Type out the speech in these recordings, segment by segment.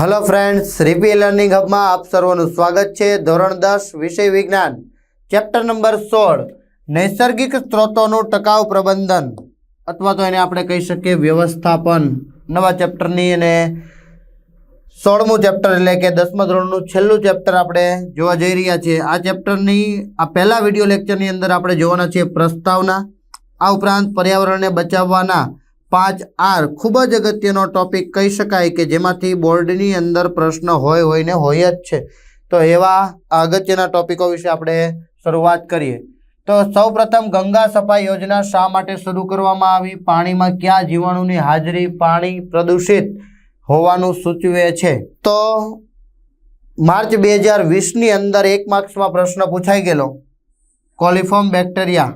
Hello friends રીપી learning હબમાં આપ સર્વનું સ્વાગત છે ધોરણ દસ વિષય વિજ્ઞાન ચેપ્ટર નંબર સોળ, નૈસર્ગિક સ્ત્રોતોનું ટકાઉ પ્રબંધન, અથવા તો એને આપણે કહી શકીએ વ્યવસ્થાપન. નવા ચેપ્ટરની અને સોળમું ચેપ્ટર એટલે કે દસમા ધોરણનું છેલ્લું ચેપ્ટર આપણે જોવા જઈ રહ્યા છીએ. આ ચેપ્ટરની આ પહેલા વીડિયો લેક્ચરની અંદર આપણે જોવાના છીએ પ્રસ્તાવના, આ ઉપરાંત પર્યાવરણને બચાવવાના પાંચ આર ખૂબ જ અગત્યનો ટોપિક કહી શકાય કે જેમાંથી બોર્ડની અંદર પ્રશ્ન હોય હોય ને હોય જ છે. તો એવા અગત્યના ટોપિકો વિશે આપણે શરૂઆત કરીએ. તો સૌપ્રથમ ગંગા સફાઈ યોજના શા માટે શરૂ કરવામાં આવી? પાણીમાં ક્યાં જીવાણુની હાજરી? પાણી પ્રદૂષિત હોવાનું સૂચવે છે. તો માર્ચ બે હજાર વીસની અંદર એક માર્ક્સમાં પ્રશ્ન પૂછાઈ ગયેલો. કોલિફોર્મ બેક્ટેરિયા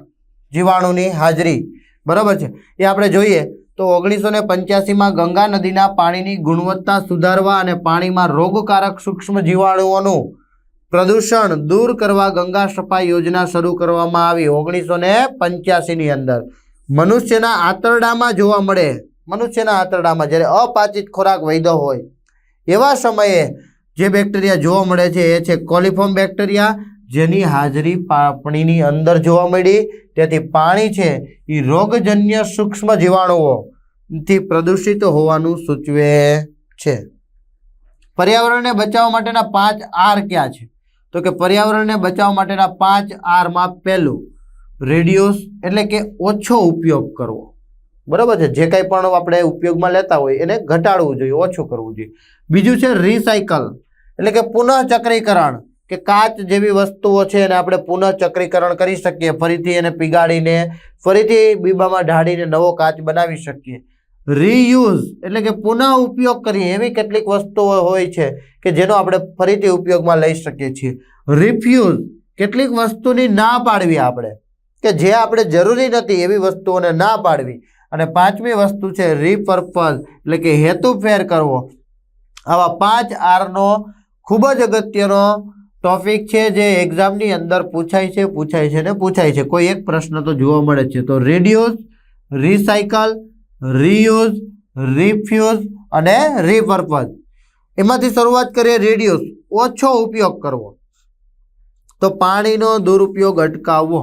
જીવાણુની હાજરી. બરાબર છે? એ આપણે જોઈએ. તો ઓગણીસો ને પંચ્યાસીમાં ગંગા નદીના પાણીની ગુણવત્તા સુધારવા અને પાણીમાં રોગકારક સૂક્ષ્મ જીવાણુઓનું પ્રદૂષણ દૂર કરવા ગંગા સફાઈ યોજના શરૂ કરવામાં આવી ઓગણીસો ને પંચ્યાસીની અંદર. મનુષ્યના આંતરડામાં જોવા મળે, મનુષ્યના આંતરડામાં જ્યારે અપાચિત ખોરાક વૈધો હોય, એવા સમયે જે બેક્ટેરિયા જોવા મળે છે એ છે કોલિફોર્મ બેક્ટેરિયા જેની હાજરી પાણીની અંદર જોવા મળી. તેથી પાણી છે એ રોગજન્ય સૂક્ષ્મ જીવાણુઓથી પ્રદૂષિત હોવાનું સૂચવે છે. પર્યાવરણને બચાવવા માટેના પાંચ આર ક્યાં છે? તો કે પર્યાવરણને બચાવવા માટેના પાંચ આરમાં પહેલું રેડિયોસ એટલે કે ઓછો ઉપયોગ કરવો. બરાબર છે? જે કંઈ પણ આપણે ઉપયોગમાં લેતા હોય એને ઘટાડવું જોઈએ, ઓછું કરવું જોઈએ. બીજું છે રિસાયકલ એટલે કે પુનઃચક્રીકરણ. કે કાચ જેવી વસ્તુઓ છે એને આપણે પુનઃચક્રીકરણ કરી શકીએ. ફરીથી એને પીગાડીને ફરીથી બીબામાં ઢાળીને નવો કાચ બનાવી શકીએ. રીયુઝ એટલે કે પુનઃ ઉપયોગ કરીએ. એવી કેટલીક વસ્તુઓ હોય છે કે જેનો આપણે ફરીથી ઉપયોગમાં લઈ શકીએ છીએ. રિફ્યુઝ કેટલીક વસ્તુની ના પાડવી આપણે. કે જે આપણે જરૂરી નથી એવી વસ્તુઓને ના પાડવી. અને પાંચમી વસ્તુ છે રીપર્પઝ એટલે કે હેતુફેર કરવો. આવા પાંચ આરનો ખૂબ જ અગત્યનો ટોપિક છે જે એક્ઝામની અંદર પૂછાય છે પૂછાય છે ને પૂછાય છે. કોઈ એક પ્રશ્ન તો જોવા મળે છે. તો રેડિયોઝ રિસાયકલ રીયુઝ રિફ્યુઝ અને રીપર્પઝ એમાંથી શરૂઆત કરીએ રેડિયોઝ ઓછો ઉપયોગ કરવો. તો પાણીનો દુરુપયોગ અટકાવવો.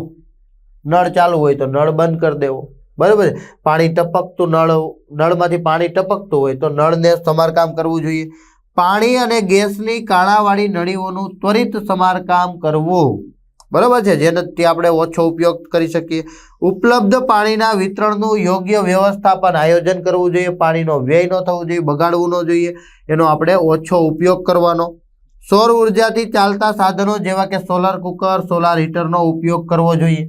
નળ ચાલુ હોય તો નળ બંધ કરી દેવો. બરાબર પાણી ટપકતું નળ, નળમાંથી પાણી ટપકતું હોય તો નળને સમારકામ કરવું જોઈએ. પાણી અને ગેસની કાણાવાળી નળીઓનું ત્વરિત સમારકામ કરવું. બરાબર છે, જેનાથી આપણે ઓછો ઉપયોગ કરી શકીએ. ઉપલબ્ધ પાણીના વિતરણનું યોગ્ય વ્યવસ્થાપન આયોજન કરવું જોઈએ. પાણીનો વ્યય ન થવો જોઈએ, બગાડવું ન જોઈએ. એનો આપણે ઓછો ઉપયોગ કરવાનો. સૌર ઉર્જાથી ચાલતા સાધનો જેવા કે સોલાર કુકર, સોલાર હીટરનો ઉપયોગ કરવો જોઈએ.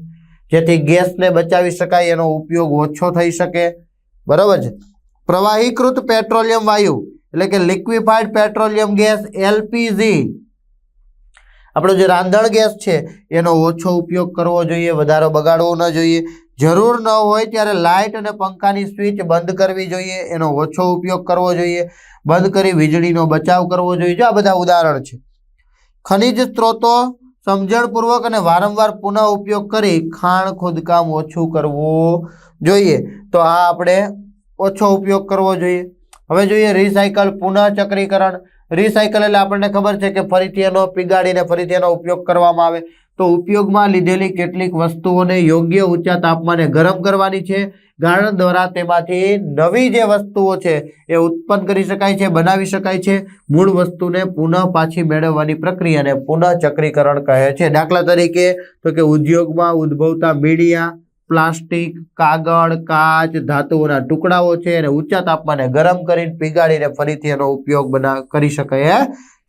જેથી ગેસને બચાવી શકાય, એનો ઉપયોગ ઓછો થઈ શકે. બરાબર છે. પ્રવાહીકૃત પેટ્રોલિયમ વાયુ. એટલે કે લિક્વિફાઈડ પેટ્રોલિયમ ગેસ, એલપીજી. આપણો જે રાંધણ ગેસ છે, એનો ઓછો ઉપયોગ કરવો જોઈએ, વધારો બગાડવો ન જોઈએ. જરૂર ન હોય ત્યારે લાઇટ અને પંખાની સ્વિચ બંધ કરવી જોઈએ, એનો ઓછો ઉપયોગ કરવો જોઈએ. બંધ કરી વીજળીનો બચાવ કરવો જોઈએ. જો આ બધા ઉદાહરણ છે. ખનિજ સ્ત્રોતો સમજણપૂર્વક અને વારંવાર પુનઃ ઉપયોગ કરી ખાણ, ખોદકામ ઓછું કરવું જોઈએ. તો આ આપણે ઓછો ઉપયોગ કરવો જોઈએ. હવે જોઈએ રિસાયકલ પુનઃચક્રીકરણ. રિસાયકલ એટલે આપણને ખબર છે કે ફરીથી એનો પીગાડીને ફરીથી એનો ઉપયોગ કરવામાં આવે. તો ઉપયોગમાં લીધેલી કેટલીક વસ્તુઓને યોગ્ય ઊંચા તાપમાને ગરમ કરવાની છે. ગાળણ દ્વારા તેમાંથી નવી જે વસ્તુઓ છે એ ઉત્પન્ન કરી શકાય છે, બનાવી શકાય છે. મૂળ વસ્તુને પુનઃ પાછી મેળવવાની પ્રક્રિયાને પુનઃચક્રીકરણ કહે છે. દાખલા તરીકે તો કે ઉદ્યોગમાં ઉદ્ભવતા મીડિયા પ્લાસ્ટિક, કાગળ, કાચ, ધાતુઓના ટુકડાઓ છે અને ઊંચા તાપમાને ગરમ કરીને પીગાડીને ફરીથી એનો ઉપયોગ બના, કરી શકાય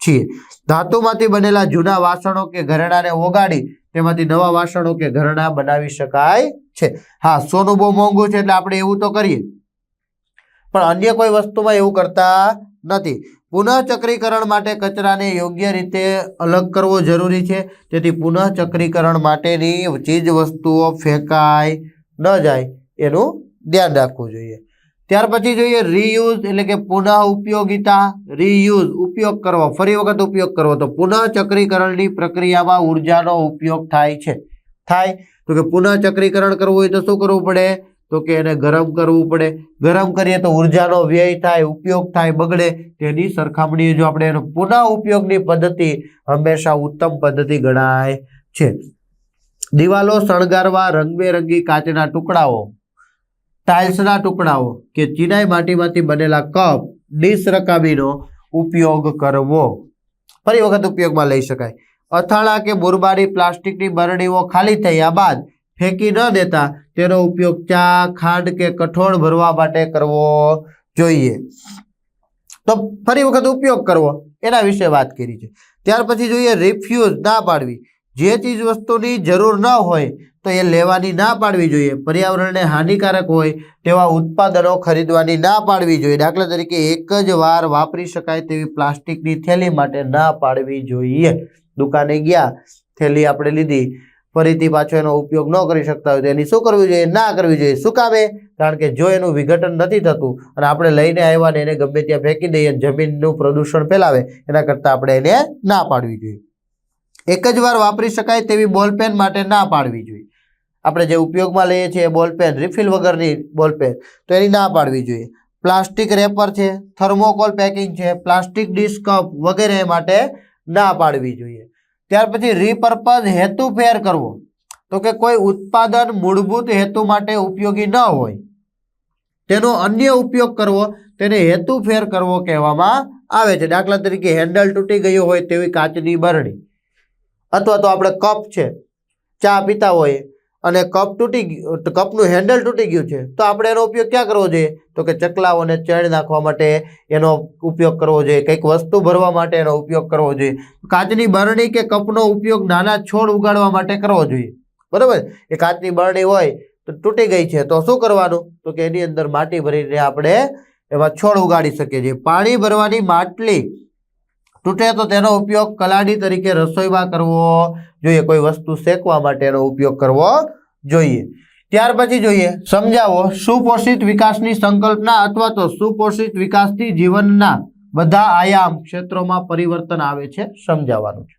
છીએ. ધાતુમાંથી બનેલા જૂના વાસણો કે ઘરેણાને ઓગાડી તેમાંથી નવા વાસણો કે ઘરેણા બનાવી શકાય છે. હા, સોનું બહુ મોંઘું છે એટલે આપણે એવું તો કરીએ. પણ અન્ય કોઈ વસ્તુમાં એવું કરતા નથી. પુનઃચક્રીકરણ માટે કચરાને યોગ્ય રીતે અલગ કરવો જરૂરી છે. તેથી પુનઃચક્રીકરણ માટેની ચીજ વસ્તુઓ ફેંકાય ન જાય, એનું ધ્યાન રાખવું જોઈએ. ત્યાર પછી જોઈએ રીયુઝ એટલે કે પુનઃ ઉપયોગિતા રીયુઝ ઉપયોગ કરવો, ફરી વખત ઉપયોગ કરવો. તો પુનઃચક્રીકરણની પ્રક્રિયામાં ઉર્જાનો ઉપયોગ થાય છે. થાય? તો કે પુનઃચક્રીકરણ કરવું હોય તો શું કરવું પડે? તો કે એને ગરમ કરવું પડે. ગરમ કરીએ તો ઉર્જાનો વ્યય થાય, ઉપયોગ થાય, બગડે. તેની સરખામણીએ જો આપણે એનો પુનઃ ઉપયોગની પદ્ધતિ હંમેશા ઉત્તમ પદ્ધતિ ગણાય છે. દિવાલો શણગારવા રંગબેરંગી કાચના ટુકડાઓ, ટાઇલ્સના ટુકડાઓ કે ચિનાઈ માટીમાંથી બનેલા કપ, ડીશ ઉપયોગ કરવો. ફરી વખત ઉપયોગમાં લઈ શકાય. અથાણા કે મુરબારી પ્લાસ્ટિકની બરણીઓ ખાલી થયા બાદ ફેંકી ન દેતા તેનો ઉપયોગ ચા, ખાંડ કે કઠોળ ભરવા માટે કરવો જોઈએ. તો ફરી વખત ઉપયોગ કરવો, એના વિશે વાત કરી છે. ત્યાર પછી જોઈએ રિફ્યુઝ ના પાડવી. જે ચીજ વસ્તુની જરૂર ન હોય, તો એ લેવાની ના પાડવી જોઈએ. પર્યાવરણને હાનિકારક હોય, તેવા ઉત્પાદનો ખરીદવાની ના પાડવી જોઈએ. દાખલા તરીકે એક જ વાર વાપરી શકાય તેવી પ્લાસ્ટિકની થેલી માટે ના પાડવી જોઈએ. દુકાને ગયા, થેલી આપણે લીધી. ફરીથી પાછો એનો ઉપયોગ ન કરી શકતા હોય તો એની શું કરવી જોઈએ? ના કરવી જોઈએ. કામે? કારણ કે જો એનું વિઘટન નથી થતું અને આપણે લઈને આવ્યા ને એને ગમે ત્યાં ફેંકી દઈએ જમીનનું પ્રદૂષણ ફેલાવે, એના કરતાં આપણે એને ના પાડવી જોઈએ. એક જ વાર વાપરી શકાય તેવી બોલપેન માટે ના પાડવી જોઈએ. આપણે જે ઉપયોગમાં લઈએ છીએ બોલપેન રિફિલ વગરની બોલપેન તો એની ના પાડવી જોઈએ. પ્લાસ્ટિક રેપર છે, થર્મોકોલ પેકિંગ છે, પ્લાસ્ટિક ડિસ્કપ કપ વગેરે માટે ના પાડવી જોઈએ. ત્યાર પછી રીપર્પઝ હેતુ ફેર કરવો. તો કે કોઈ ઉત્પાદન મૂળભૂત હેતુ માટે ઉપયોગી ન હોય, તેનો અન્ય ઉપયોગ કરવો, તેને હેતુ ફેર કરવો કહેવામાં આવે છે. દાખલા તરીકે હેન્ડલ તૂટી ગયું હોય તેવી કાચની બરણી, અથવા તો આપણે કપ છે, ચા પીતા હોઈએ અને કપ તૂટી કપનું હેન્ડલ તૂટી ગયું છે, તો આપણે એનો ઉપયોગ ક્યાં કરવો જોઈએ? તો કે ચકલાઓને ચણ નાખવા માટે એનો ઉપયોગ કરવો જોઈએ, કંઈક વસ્તુ ભરવા માટે એનો ઉપયોગ કરવો જોઈએ. કાચની બરણી કે કપનો ઉપયોગ નાના છોડ ઉગાડવા માટે કરવો જોઈએ. બરાબર? એ કાચની બરણી હોય, તો તૂટી ગઈ છે, તો શું કરવાનું? તો કે એની અંદર માટી ભરીને આપણે એમાં છોડ ઉગાડી શકીએ છીએ. પાણી ભરવાની માટલી તૂટે તો તેનો ઉપયોગ કલાડી તરીકે રસોઈમાં કરવો, જોઈએ કોઈ વસ્તુ શેકવા માટે એનો ઉપયોગ કરવો જોઈએ. ત્યાર પછી જોઈએ, સમજાવો, સુપોષિત વિકાસની સંકલ્પના અથવા તો સુપોષિત વિકાસથી જીવનના બધા આયામ ક્ષેત્રોમાં પરિવર્તન આવે છે, સમજાવવાનું છે.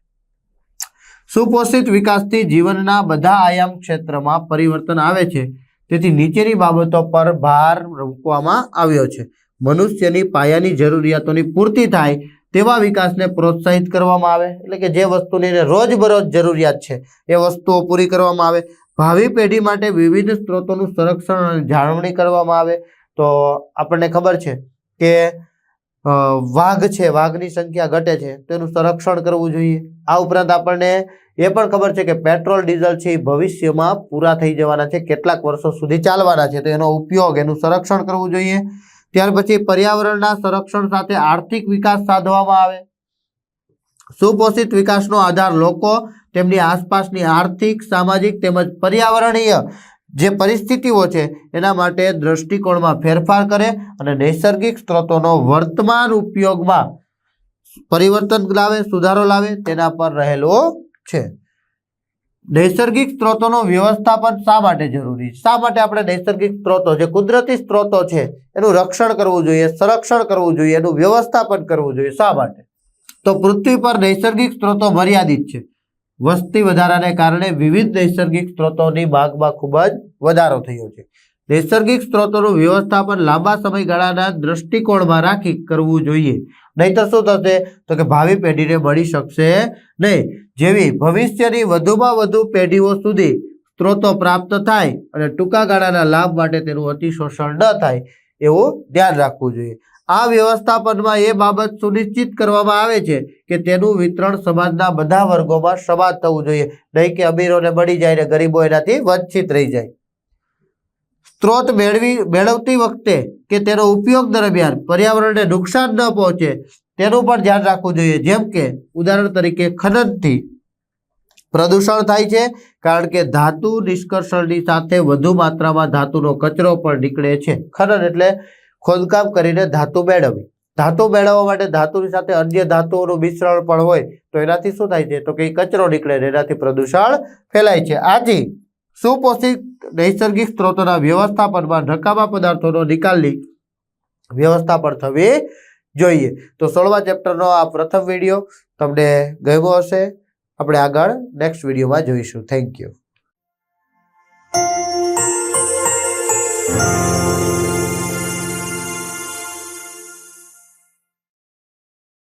સુપોષિત વિકાસથી જીવનના બધા આયામ ક્ષેત્રમાં પરિવર્તન આવે છે. તેથી નીચેની બાબતો પર ભાર મૂકવામાં આવ્યો છે. મનુષ્યની પાયાની જરૂરિયાતોની પૂર્તિ થાય તેવા વિકાસને પ્રોત્સાહિત કરવામાં આવે. એટલે કે જે વસ્તુની રોજબરોજ જરૂરિયાત છે, એ વસ્તુઓ પૂરી કરવામાં આવે. ભાવિ પેઢી માટે વિવિધ સ્ત્રોતોનું સંરક્ષણ અને જાળવણી કરવામાં આવે. તો આપણને ખબર છે કે વાઘ છે, વાઘની સંખ્યા ઘટે છે તેનું સંરક્ષણ કરવું જોઈએ. આ ઉપરાંત આપણને એ પણ ખબર છે કે પેટ્રોલ, ડીઝલ છે એ ભવિષ્યમાં પૂરા થઈ જવાના છે, કેટલાક વર્ષો સુધી ચાલવાના છે. તો એનો ઉપયોગ, એનું સંરક્ષણ કરવું જોઈએ. ત્યાર પછી પર્યાવરણના સંરક્ષણ સાથે આર્થિક વિકાસ સાધવામાં આવે. સુપોષિત વિકાસનો આધાર લોકો, તેમની આસપાસની આર્થિક, સામાજિક તેમજ પર્યાવરણીય જે પરિસ્થિતિઓ છે, એના માટે દ્રષ્ટિકોણમાં ફેરફાર કરે અને નૈસર્ગિક સ્ત્રોતોનો વર્તમાન ઉપયોગમાં પરિવર્તન લાવે, સુધારો લાવે, તેના પર રહેલો છે. નૈસર્ગિક સ્ત્રોતોનું વ્યવસ્થાપન શા માટે જરૂરી? છે શા માટે આપણે નૈસર્ગિક સ્ત્રોતો જે કુદરતી સ્ત્રોતો છે, એનું રક્ષણ કરવું જોઈએ, સંરક્ષણ કરવું જોઈએ, એનું વ્યવસ્થાપન કરવું જોઈએ, શા માટે? તો પૃથ્વી પર નૈસર્ગિક સ્ત્રોતો મર્યાદિત છે. વસ્તી વધારાને કારણે વિવિધ નૈસર્ગિક સ્ત્રોતોની માંગમાં ખૂબ જ વધારો થયો છે. નૈસર્ગિક સ્ત્રોતોનું વ્યવસ્થાપન લાંબા સમયગાળાના દ્રષ્ટિકોણમાં રાખી કરવું જોઈએ. નહીતર શું થશે? તો કે ભાવિ પેઢીને મળી શકશે નહીં. જેવી ભવિષ્યની વધુમાં વધુ પેઢીઓ સુધી સ્ત્રોતો પ્રાપ્ત થાય અને ટૂંકા ગાળાના લાભ માટે તેનું અતિશોષણ ન થાય, એવું ધ્યાન રાખવું જોઈએ. આ વ્યવસ્થાપનમાં એ બાબત સુનિશ્ચિત કરવામાં આવે છે કે તેનું વિતરણ સમાજના બધા વર્ગોમાં સમાન થવું જોઈએ. નહીં કે અમીરોને મળી જાય ને ગરીબો એનાથી વંચિત રહી જાય. સ્ત્રોત મેળવી, મેળવતી વખતે કે તેનો ઉપયોગ દરમિયાન પર્યાવરણને નુકસાન ન પહોંચે, તેનું પણ ધ્યાન રાખવું જોઈએ. જેમ કે, ઉદાહરણ તરીકે ખનનથી પ્રદૂષણ થાય છે, કારણ કે ધાતુ નિષ્કર્ષણની સાથે વધુ માત્રામાં ધાતુનો કચરો પણ નીકળે છે. ખનન એટલે ખોદકામ કરીને ધાતુ મેળવવી. ધાતુ મેળવવા માટે ધાતુની સાથે અન્ય ધાતુઓનું મિશ્રણ પણ હોય, તો એનાથી શું થાય છે? તો કે કચરો નીકળે એનાથી પ્રદૂષણ ફેલાય છે. આથી સુપોષિત નૈસર્ગિક સ્ત્રોતોના વ્યવસ્થાપનમાં નકામા પદાર્થોનો નિકાલની વ્યવસ્થા પણ થવી જોઈએ. તો સોળમા ચેપ્ટરનો આ પ્રથમ વીડિયો તમને ગમ્યો હશે. આપણે આગળ નેક્સ્ટ વિડીયોમાં જોઈશું. Thank you.